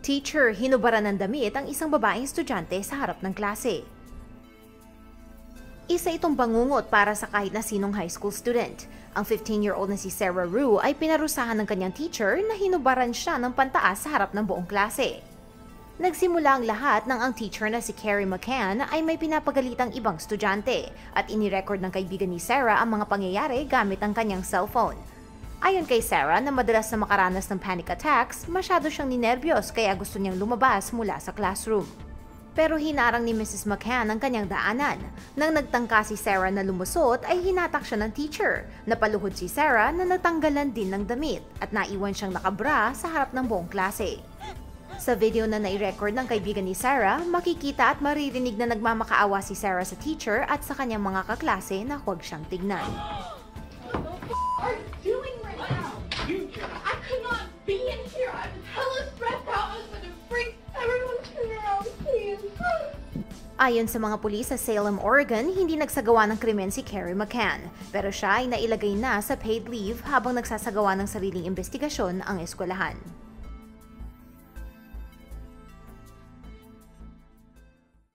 Teacher, hinubaran ng damit ang isang babaeng estudyante sa harap ng klase. Isa itong bangungot para sa kahit na sinong high school student. Ang 15-year-old na si Sarah Rue ay pinarusahan ng kanyang teacher na hinubaran siya ng pantaas sa harap ng buong klase. Nagsimula ang lahat nang ang teacher na si Carrie McCann ay may pinapagalitang ibang estudyante at inirecord ng kaibigan ni Sarah ang mga pangyayari gamit ang kanyang cellphone. Ayon kay Sarah na madalas na makaranas ng panic attacks, masyado siyang ninervyos kaya gusto niyang lumabas mula sa classroom. Pero hinarang ni Mrs. McCann ang kanyang daanan. Nang nagtangka si Sarah na lumusot ay hinatak siya ng teacher. Napaluhod si Sarah na natanggalan din ng damit at naiwan siyang nakabra sa harap ng buong klase. Sa video na nai-record ng kaibigan ni Sarah, makikita at maririnig na nagmamakaawa si Sarah sa teacher at sa kanyang mga kaklase na huwag siyang tignan. Ayon sa mga pulis sa Salem, Oregon, hindi nagsagawa ng krimen si Carrie McCann. Pero siya ay nailagay na sa paid leave habang nagsasagawa ng sariling investigasyon ang eskwelahan.